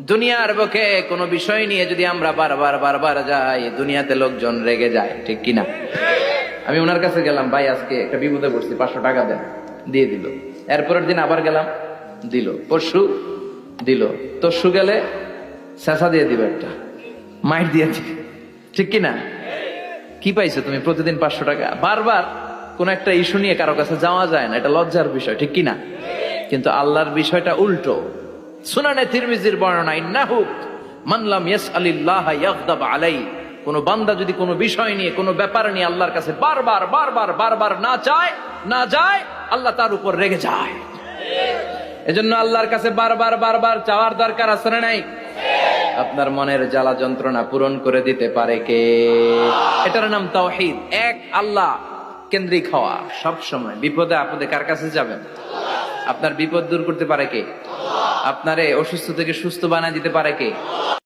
দুনিয়ার বুকে কোনো বিষয় নিয়ে যদি আমরা বারবার বারবার যাই, দুনিয়াতে লোকজন রেগে যায়, ঠিক কিনা? আমি ওনার কাছে গেলাম, ভাই, আজকে একটা বিপদে পড়ছি, পাঁচশো টাকা দেন। দিয়ে দিল। এরপরের দিন আবার গেলাম, দিল। পরশু দিল। তরশু গেলে শেষা দিয়ে দিবে একটা। মাইট দিয়ে দিবে। ঠিক কিনা? কি পাইছো তুমি প্রতিদিন পাঁচশো টাকা? বারবার কোন একটা ইস্যু নিয়ে কারও কাছে যাওয়া যায় না, এটা লজ্জার বিষয়, ঠিক কিনা? কিন্তু আল্লাহর বিষয়টা উল্টো। সুনানে তিরমিজির বর্ণনা, ইন্নাহু মানলাম ইয়াস আলিল্লাহ ইয়াগদাব আলাই কোন বান্দা যদি কোনো বিষয় নিয়ে, কোনো ব্যাপার নিয়ে আল্লাহর কাছে বারবার বারবার বারবার না চায়, না যায়, আল্লাহ তার উপর রেগে যায়। এজন্য আল্লাহর কাছে বারবার বারবার চাওয়ার দরকার আছে না নাই? আপনার মনের জ্বালা যন্ত্রণা পূরণ করে দিতে পারে কে? এটার নাম তাওহীদ। এক, আল্লাহ কেন্দ্রিক হওয়া। সব সময় বিপদে আপদে কার কাছে যাবেন? আপনার বিপদ দূর করতে পারে কে? আপনারে অসুস্থ থেকে সুস্থ বানায় দিতে পারে কে?